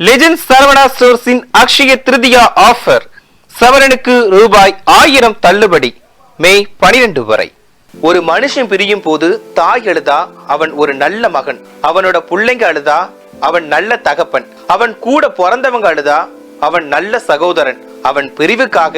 Legend Saravana ஸ்டோர்ஸின் Akshaya Tritiya offer சவரனுக்கு ரூபாய் ஆயிரம் தள்ளுபடி மே பனிரெண்டு வரை ஒரு மனுஷன் பிரியும் போது தாய் அழுதா அவன் ஒரு நல்ல மகன் அவனோட புள்ளைங்க அழுதா அவன் நல்ல தகப்பன் அவன் கூட பிறந்தவங்க அழுதா அவன் நல்ல சகோதரன் அவன் பிரிவுக்காக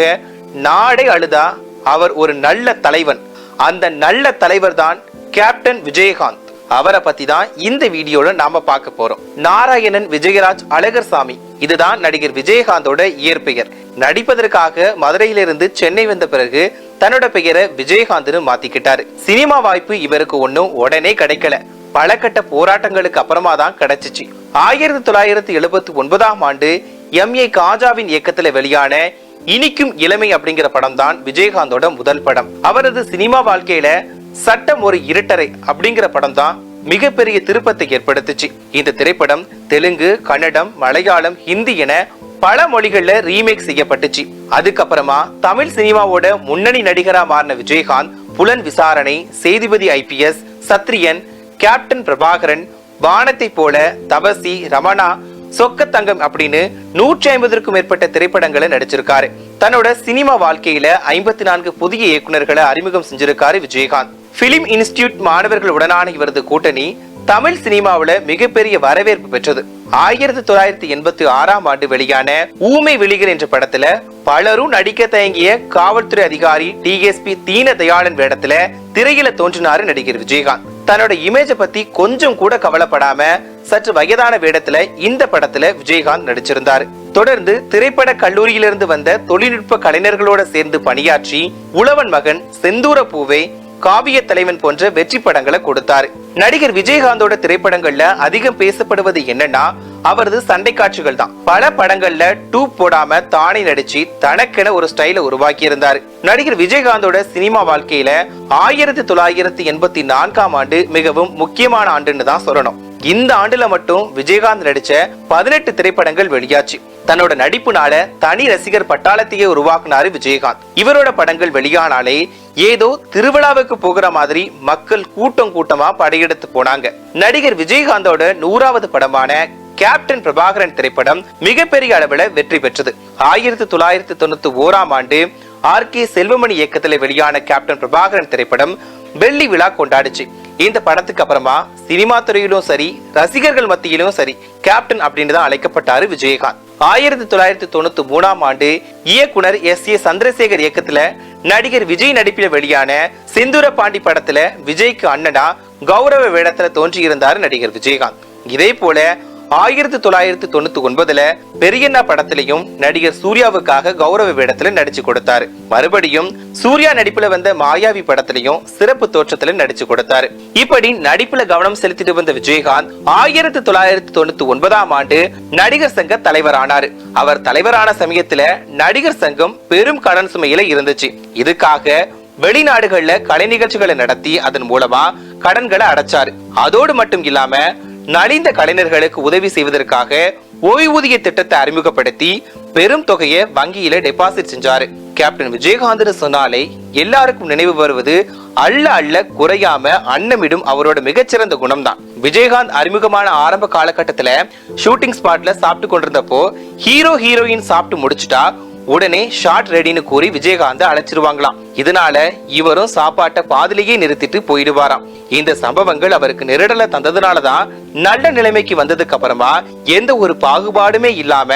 நாடே அழுதா அவர் ஒரு நல்ல தலைவன் அந்த நல்ல தலைவர் தான் கேப்டன் விஜயகாந்த் அவரை பத்தி தான் இந்த வீடியோல நாம பார்க்க போறோம். நாராயணன் விஜயராஜ் அழகர் சாமி இதுதான் நடிகர் விஜயகாந்தோட இயற்பெயர். நடிப்பதற்காக மதுரையிலிருந்து சென்னை வந்த பிறகு தன்னோட பெயரை விஜயகாந்த்னு மாத்திக்கிட்டாரு. சினிமா வாய்ப்பு இவருக்கு ஒன்னும் உடனே கிடைக்கல. பல கட்ட போராட்டங்களுக்கு அப்புறமா தான் கிடைச்சிச்சு. ஆயிரத்தி தொள்ளாயிரத்தி எழுபத்தி ஒன்பதாம் ஆண்டு எம். ஏ. காஜாவின் இயக்கத்துல வெளியான இனிக்கும் இளமை அப்படிங்கிற படம் தான் விஜயகாந்தோட முதல் படம். அவரது சினிமா வாழ்க்கையில சட்டம் ஒரு இருட்டரை அப்படிங்கிற படம் தான் மிகப்பெரிய திருப்பத்தை ஏற்படுத்துச்சு. இந்த திரைப்படம் தெலுங்கு கன்னடம் மலையாளம் ஹிந்தி என பல மொழிகள்ல ரீமேக் செய்யப்பட்டுச்சு. அதுக்கப்புறமா தமிழ் சினிமாவோட முன்னணி நடிகரா மாறின விஜயகாந்த் புலன் விசாரணை செய்திபதி ஐபிஎஸ் சத்ரியன் கேப்டன் பிரபாகரன் வானத்தை போல தபசி ரமணா சொக்கத்தங்கம் அப்படின்னு நூற்றி ஐம்பதற்கும் மேற்பட்ட திரைப்படங்களை நடிச்சிருக்காரு. தன்னோட சினிமா வாழ்க்கையில ஐம்பத்தி நான்கு புதிய இயக்குனர்களை அறிமுகம் செஞ்சிருக்காரு விஜயகாந்த். பிலிம் இன்ஸ்டிடியூட் மாணவர்களுடனான இவரது கூட்டணி தமிழ் சினிமாவுல மிகப்பெரிய வரவேற்பு பெற்றது. ஆயிரத்தி தொள்ளாயிரத்தி எண்பத்தி ஆறாம் ஆண்டு வெளியான ஊமை விழிகள் என்ற படத்துல பலரும் நடிக்க தயங்கிய காவல்துறை அதிகாரி டிஎஸ்பி தீன தயாளன் வேடத்துல திரையில தோன்றினாரு நடிகர் விஜயகாந்த். தன்னோட இமேஜை பத்தி கொஞ்சம் கூட கவலைப்படாம சற்று வயதான வேடத்துல இந்த படத்துல விஜயகாந்த் நடிச்சிருந்தாரு. தொடர்ந்து திரைப்பட கல்லூரியிலிருந்து வந்த தொழில்நுட்ப கலைஞர்களோட சேர்ந்து பணியாற்றி உழவன் மகன் செந்தூர பூவே காவிய தலைவன் போன்ற வெற்றி படங்களை கொடுத்தாரு. நடிகர் விஜயகாந்தோட திரைப்படங்கள்ல அதிகம் பேசப்படுவது என்னன்னா அவரது சண்டை காட்சிகள் தான். பல படங்கள்ல டூப் போடாம தானே நடிச்சு தனக்கென ஒரு ஸ்டைல உருவாக்கி இருந்தாரு நடிகர் விஜயகாந்தோட சினிமா வாழ்க்கையில ஆயிரத்தி தொள்ளாயிரத்தி எண்பத்தி நான்காம் ஆண்டு மிகவும் முக்கியமான ஆண்டுன்னு தான் சொல்லணும். இந்த ஆண்டுல மட்டும் விஜயகாந்த் நடிச்ச பதினெட்டு திரைப்படங்கள் வெளியாச்சு. தன்னோட நடிப்புனால தனி ரசிகர் பட்டாளத்தையே உருவாக்குனாரு விஜயகாந்த். இவரோட படங்கள் வெளியானாலே ஏதோ திருவிழாவுக்கு போகிற மாதிரி மக்கள் கூட்டம் கூட்டமா படையெடுத்து போனாங்க. நடிகர் விஜயகாந்தோட நூறாவது படமான கேப்டன் பிரபாகரன் திரைப்படம் மிகப்பெரிய அளவில் வெற்றி பெற்றது. ஆயிரத்தி தொள்ளாயிரத்தி தொண்ணூத்தி ஓராம் ஆண்டு ஆர் கே செல்வமணி இயக்கத்தில் வெளியான கேப்டன் பிரபாகரன் திரைப்படம் வெள்ளி விழா கொண்டாடுச்சு. இந்த படத்துக்கு அப்புறமா சினிமா துறையிலும் சரி ரசிகர்கள் மத்தியிலும் சரி கேப்டன் அப்படின்னு தான் அழைக்கப்பட்டாரு விஜயகாந்த். ஆயிரத்தி தொள்ளாயிரத்தி தொண்ணூத்தி மூணாம் ஆண்டு இயக்குனர் எஸ் ஏ சந்திரசேகர் இயக்கத்துல நடிகர் விஜய் நடிப்பில் வெளியான சிந்துர பாண்டி படத்துல விஜய்க்கு அண்ணனா கௌரவ வேடத்துல தோன்றியிருந்தார் நடிகர் விஜயகாந்த். இதே போல ஆயிரத்தி தொள்ளாயிரத்தி தொண்ணூத்தி ஒன்பதுல பெரியண்ணா படத்திலையும் நடிகர் சூர்யாவுக்காக கௌரவ வேடத்துல நடிச்சு கொடுத்தாரு. மறுபடியும் சூர்யா நடிப்புல வந்த மாயாவி படத்திலையும் சிறப்பு தோற்றத்துல நடிச்சு கொடுத்தாரு. இப்படி நடிப்புல கவனம் செலுத்திட்டு வந்த விஜயகாந்த் ஆயிரத்தி தொள்ளாயிரத்தி தொண்ணூத்தி ஒன்பதாம் ஆண்டு நடிகர் சங்க தலைவரானாரு. அவர் தலைவரான சமயத்துல நடிகர் சங்கம் பெரும் கடன் சுமையில இருந்துச்சு. இதுக்காக வெளிநாடுகள்ல கலை நிகழ்ச்சிகளை நடத்தி அதன் மூலமா கடன்களை அடைச்சாரு. அதோடு மட்டும் இல்லாம நலிந்த கலைஞர்களுக்கு உதவி செய்வதற்காக ஓய்வூதிய திட்டத்தை அறிமுகப்படுத்தி பெரும் தொகையை வங்கியில டெபாசிட் செஞ்சாரு. கேப்டன் விஜயகாந்த் சொன்னாலே எல்லாருக்கும் நினைவு வருவது அள்ள அள்ள குறையாம அன்னமிடும் அவரோட மிகச்சிறந்த குணம் தான் விஜயகாந்த் அறிமுகமான ஆரம்ப காலகட்டத்துல ஷூட்டிங் ஸ்பாட்ல சாப்பிட்டு கொண்டிருந்தப்போ ஹீரோ ஹீரோயின் சாப்பிட்டு முடிச்சுட்டா உடனே ஷார்ட் ரெடின்னு கூறி விஜயகாந்த் அழைச்சிருவாங்களாம். இதனால இவரும் சாப்பாட்டை பாதிலேயே நிறுத்திட்டு போயிடுவாராம். இந்த சம்பவங்கள் அவருக்கு நெருடலை தந்ததுனாலதான் நல்ல நிலைமைக்கு வந்ததுக்கு அப்புறமா எந்த ஒரு பாகுபாடுமே இல்லாம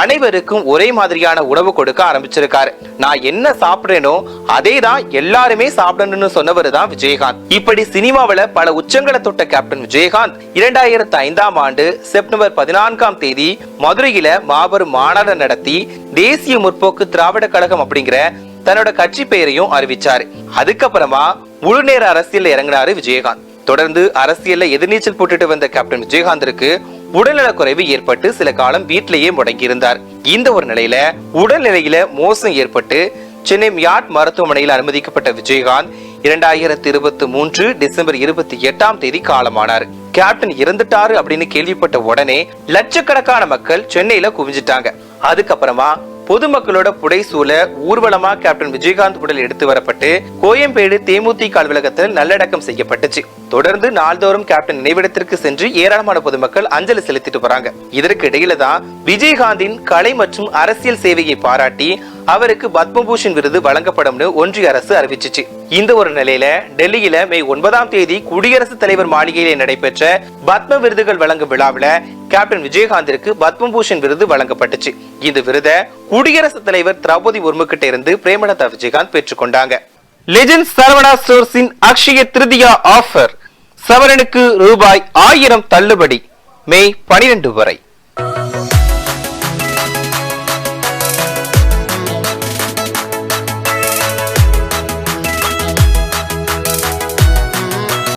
அனைவருக்கும் ஒரே மாதிரியான உணவு கொடுக்க ஆரம்பிச்சிருக்காரு. நான் என்ன சாப்பிடுறேனோ அதே தான் எல்லாருமே சாப்பிடணும்னு சொன்னவர் தான் விஜயகாந்த். இப்படி சினிமாவுல பல உச்சங்களை தொட்ட கேப்டன் விஜயகாந்த் இரண்டாயிரத்தி ஐந்தாம் ஆண்டு செப்டம்பர் பதினான்காம் தேதி மதுரையில மாபெரும் மாநாடு நடத்தி தேசிய முற்போக்கு திராவிட கழகம் அப்படிங்கிற தன்னோட கட்சி பெயரையும் அறிவிச்சாரு. அதுக்கப்புறமா முழு நேர அரசியல் இறங்கினாரு விஜயகாந்த். தொடர்ந்து அரசியல்ல எதிர்நீச்சல் போட்டுட்டு வந்த கேப்டன் விஜயகாந்திற்கு உடல்நலக் குறைவு ஏற்பட்டு சில காலம் வீட்டிலேயே முடங்கி இருந்தார். இந்த ஒரு நிலையில உடல்நிலையில மோசம் ஏற்பட்டு சென்னை மியாட் மருத்துவமனையில் அனுமதிக்கப்பட்ட விஜயகாந்த் இரண்டாயிரத்தி இருபத்தி மூன்று டிசம்பர் இருபத்தி எட்டாம் தேதி காலமானார். கேப்டன் இறந்துட்டாரு அப்படின்னு கேள்விப்பட்ட உடனே லட்சக்கணக்கான மக்கள் சென்னையில குவிஞ்சிட்டாங்க. அதுக்கப்புறமா பொதுமக்களோட புடைசூழ ஊர்வலமா கேப்டன் விஜயகாந்த் உடல் எடுத்து வரப்பட்டு கோயம்பேடு தேமுதிக அலுவலகத்தில் நல்லடக்கம் செய்யப்பட்டுச்சு. தொடர்ந்து நாள்தோறும் கேப்டன் நினைவிடத்திற்கு சென்று ஏராளமான பொதுமக்கள் அஞ்சலி செலுத்திட்டு வராங்க. இதற்கு இடையில தான் விஜயகாந்தின் கலை மற்றும் அரசியல் சேவையை பாராட்டி அவருக்கு பத்மபூஷன் விருது வழங்கப்படும்னு ஒன்றிய அரசு அறிவிச்சிச்சு. இந்த ஒரு நிலையில டெல்லியில மே ஒன்பதாம் தேதி குடியரசுத் தலைவர் மாளிகையில நடைபெற்ற பத்ம விருதுகள் வழங்கும் விழாவில கேப்டன் விஜயகாந்திற்கு பத்மபூஷன் விருது வழங்கப்பட்டுச்சு. இந்த விருதை குடியரசுத் தலைவர் திரௌபதி முர்மு கிட்ட இருந்து பிரேமலதா விஜயகாந்த் பெற்றுக்கொண்டாங்க லெஜண்ட் சரவணா ஸ்டோர்ஸின் அக்ஷய திருதியா ஆஃபர் சவரனுக்கு ரூபாய் ஆயிரம் தள்ளுபடி மே பனிரெண்டு வரை.